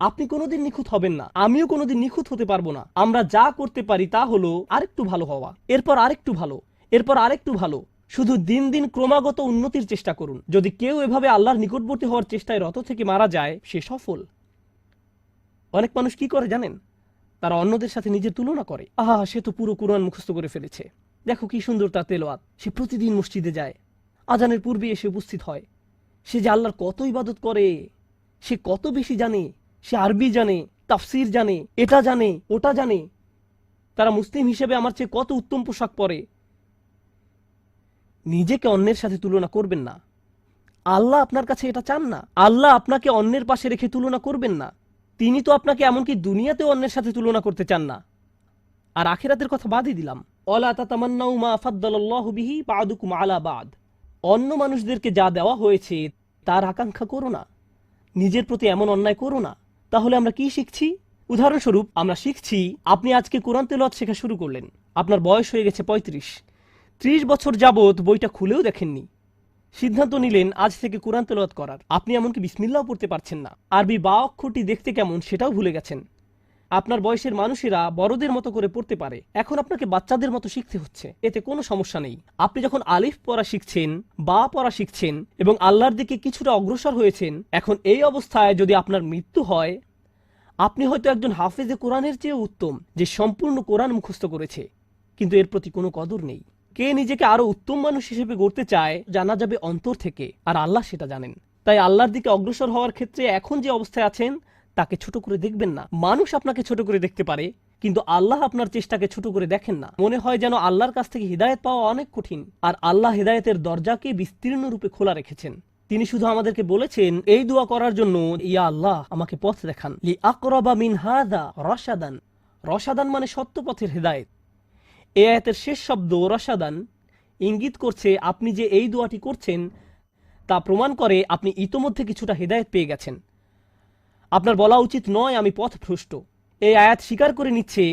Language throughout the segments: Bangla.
আপনি কোনোদিন নিখুঁত হবেন না। আমিও কোনোদিন নিখুঁত হতে পারব না। আমরা যা করতে পারি তা হলো আরেকটু ভালো হওয়া। এরপর আরেকটু ভালো। এরপর আরেকটু ভালো। শুধু দিন দিন ক্রমাগত উন্নতির চেষ্টা করুন। যদি কেউ এভাবে আল্লাহর নিকটবর্তী হওয়ার চেষ্টায় রত থেকে মারা যায়, সে সফল। অনেক মানুষ কি করে জানেন? তারা অন্যদের সাথে নিজের তুলনা করে। আহা, সে তো পুরো কোরআন মুখস্থ করে ফেলেছে। দেখো কি সুন্দর তার তেলোয়াত। সে প্রতিদিন মসজিদে যায়। আজানের পূর্বে এসে উপস্থিত হয়। সে যে আল্লাহর কত ইবাদত করে, সে কত বেশি জানে। সে আরবি জানে, তাফসির জানে, এটা জানে, ওটা জানে। তারা মুসলিম হিসেবে আমার চেয়ে কত উত্তম পোশাক পরে? নিজেকে অন্যের সাথে তুলনা করবেন না। আল্লাহ আপনার কাছে এটা চান না। আল্লাহ আপনাকে অন্যের পাশে রেখে তুলনা করবেন না। তিনি তো আপনাকে এমনকি দুনিয়াতেও অন্যের সাথে তুলনা করতে চান না। আর আখিরাতের কথা বাদই দিলাম। অলা বাদ। অন্য মানুষদেরকে যা দেওয়া হয়েছে, তার আকাঙ্ক্ষা করো না। নিজের প্রতি এমন অন্যায় করো না। তাহলে আমরা কি শিখছি? উদাহরণস্বরূপ, আমরা শিখছি, আপনি আজকে কোরআন তেলাওয়াত শেখা শুরু করলেন। আপনার বয়স হয়ে গেছে পঁয়ত্রিশ। ত্রিশ বছর যাবত বইটা খুলেও দেখেননি। সিদ্ধান্ত নিলেন, আজ থেকে কোরআন তেলাওয়াত করার। আপনি এমনকি বিসমিল্লাও পড়তে পারছেন না। আরবি বা অক্ষরটি দেখতে কেমন সেটাও ভুলে গেছেন। আপনার বয়সের মানুষেরা বড়দের মতো করে পড়তে পারে। এখন আপনাকে বাচ্চাদের মতো শিখতে হচ্ছে। এতে কোনো সমস্যা নেই। আপনি যখন আলিফ পড়া শিখছেন, বা পড়া শিখছেন এবং আল্লাহর দিকে কিছুটা অগ্রসর হয়েছেন, এখন এই অবস্থায় যদি আপনার মৃত্যু হয় আপনি হয়তো একজন হাফেজে কোরআনের চেয়ে উত্তম, যে সম্পূর্ণ কোরআন মুখস্থ করেছে। কিন্তু এর প্রতি কোনো কদর নেই। কে নিজেকে আরও উত্তম মানুষ হিসেবে গড়তে চায়, জানা যাবে অন্তর থেকে, আর আল্লাহ সেটা জানেন। তাই আল্লাহর দিকে অগ্রসর হওয়ার ক্ষেত্রে এখন যে অবস্থায় আছেন, তাকে ছোট করে দেখবেন না। মানুষ আপনাকে ছোট করে দেখতে পারে, কিন্তু আল্লাহ আপনার চেষ্টাকে ছোট করে দেখেন না। মনে হয় যেন আল্লাহর কাছ থেকে হৃদায়ত পাওয়া অনেক কঠিন, আর আল্লাহ হৃদায়তের দরজাকে বিস্তীর্ণ রূপে খোলা রেখেছেন। তিনি শুধু আমাদেরকে বলেছেন, এই দোয়া করার জন্য ইয়া আল্লাহ, আমাকে পথ দেখান। লি আকরাবা মিন হাদা রসাদান রসাদান মানে সত্য পথের হৃদায়ত। এ আয়াতের শেষ শব্দ রসাদান ইঙ্গিত করছে আপনি যে এই দোয়াটি করছেন, তা প্রমাণ করে আপনি ইতোমধ্যে কিছুটা হেদায়েত পেয়ে গেছেন। আপনার বলা উচিত নয়, আমি পথ ভ্রষ্ট। এই আয়াত স্বীকার করে নিচ্ছে,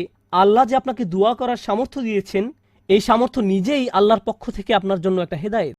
আল্লাহ যে আপনাকে দোয়া করার সামর্থ্য দিয়েছেন, এই সামর্থ্য নিজেই আল্লাহর পক্ষ থেকে আপনার জন্য একটা হেদায়েত।